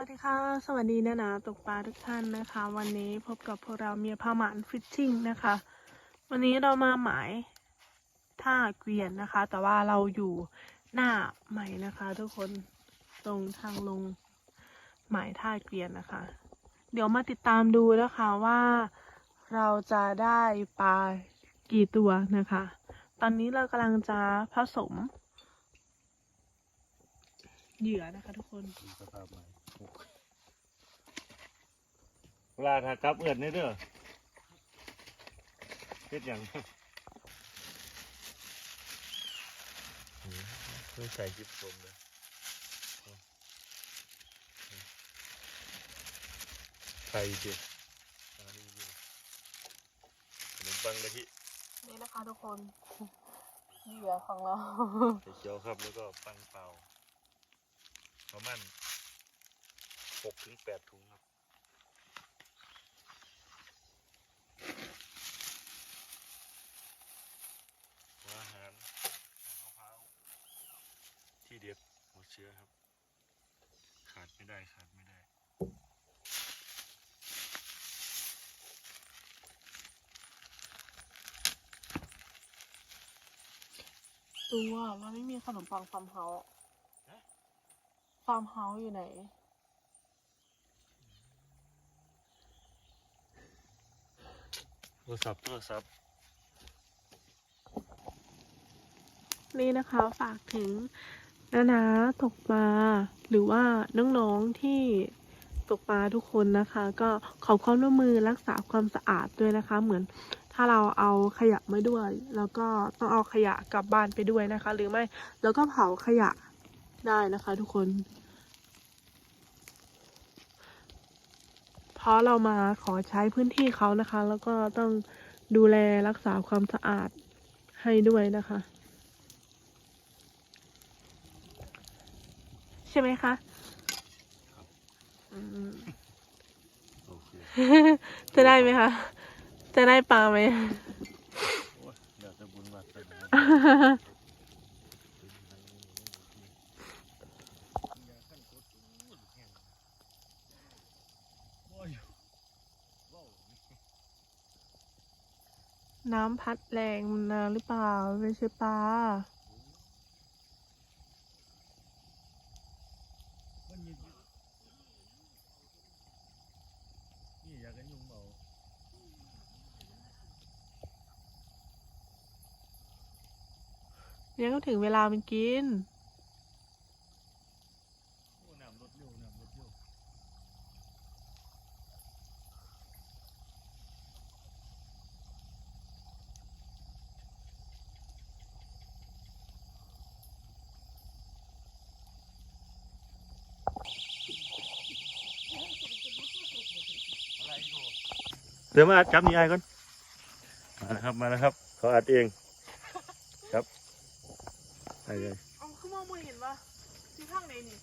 วัสดีค่ะ สวัสดีนะนะตกปลาทุกท่านนะคะ วันนี้พบกับพวกเราเมียพาหมานฟิชชิ่งนะคะ วันนี้เรามาหมายท่าเกวียนนะคะ แต่ว่าเราอยู่หน้าใหม่นะคะ ทุกคนตรงทางลงหมายท่าเกวียนนะคะ เดี๋ยวมาติดตามดูนะคะว่าเราจะได้ปลากี่ตัวนะคะ ตอนนี้เรากำลังจะผสมเหยื่อนะคะทุกคนสภาพใหม่ เวลาถ้ากลับเอื้อนนี่เด้อเฮ็ดหยังไม่ใส่คลิปผมเลยไข่เด็ดอันนี้ดูขนมปังกะทินี่นะคะทุกคนเหยื่อของเราไข่เจียวครับแล้วก็ปังเปล่าประมาณหกถึงแปดถุงครับ หัวอาหารน้ำมะพร้าวที่เด็ดหัวเชื้อครับ ขา ดไม่ได้ขาดไม่ได้ตัวมันไม่มีขนมปังฟาร์มเฮาส์ฟาร์มเฮาส์อยู่ไหน โทรศัพท์โทรศัพท์นี่นะคะฝากถึง นานาตกปลาหรือว่าน้องๆที่ตกปลาทุกคนนะคะ ก็ขอความร่วมมือรักษาความสะอาดด้วยนะคะ เหมือนถ้าเราเอาขยะม่ด้วย แล้วก็ต้องเอาขยะกลับบ้านไปด้วยนะคะ หรือไม่แล้วก็เผาขยะได้นะคะ ทุกคน เพราะเรามาขอใช้พื้นที่เขานะคะ แล้วก็ต้องดูแลรักษาความสะอาดให้ด้วยนะคะ ใช่ไหมคะอืมโอเคจะได้ไหมคะ จะได้ปลาไหม โอ้ยเดี๋ยวจะบุญวัดกันนะน้ำพัดแรงมันนาหรือเปล่าไม่ใช่ปลา นี่อยากกันยุงเบา ยังก็ถึงเวลามันกินเดี๋ยวมาอัดจับนี่ไอ้ก่อน มาแล้วครับ มาแล้วครับ เขาอัดเอง ไปเลยเอาขึ้นมามือเห็นปะที่ข้างในนี่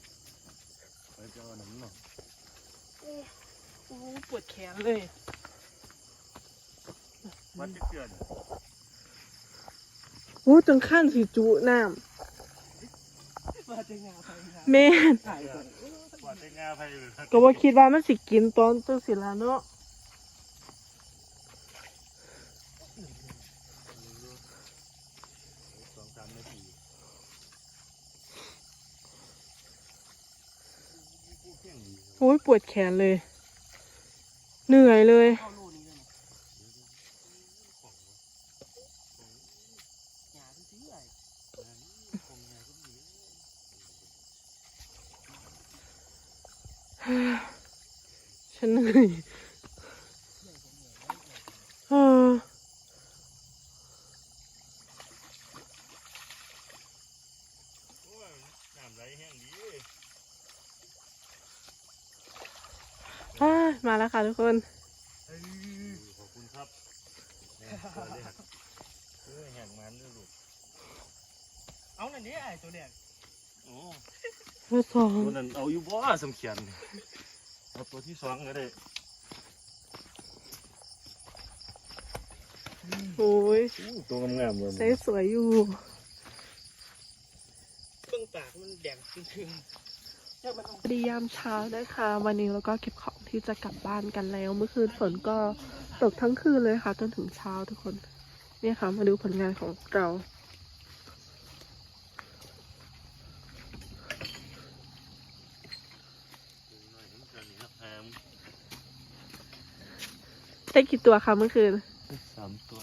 ไปเจอหนังหน่อยโอ้โอ้ปวดแขนเลยวัดจะเกิดโอ้จนขั้นสิจุน้มาจะงาไปงาำแม่นถ่ายก่อนวัดจะงาไปเลยก็ว่าคิดว่ามันสิกินตอนจังสิละเนาะ สองสามนาที โอ้ยปวดแขนเลย เหนื่อยเลย ฉันเหนื่อยเออ โอ้ยน้ำไหลแห้งดี อ่า มาแล้วค่ะทุกคนเอ้ยขอบคุณครับเนี่ยตัวเล็กเอ้ยแห้งมันด้วยลูกเอาหน่อยนี้ไอ้ตัวเด็กโอ้ตัวสองตัวนั้นเอาอยู่บ่สำเขียนเอาตัวที่สองก็ได้โอ้ยอู้ตัวงามๆเลยใส่สวยอยู่เพิ่งปากมันแดงครึ่งโจ้ามันสวัสดียามเช้านะคะ วันนี้เราก็เก็บของ ที่จะกลับบ้านกันแล้ว เมื่อคืนฝนก็ตกทั้งคืนเลยค่ะ จนถึงเช้าทุกคน เนี่ยค่ะ มาดูผลงานของเราได้กี่ตัวคะเมื่อคืนสามตัว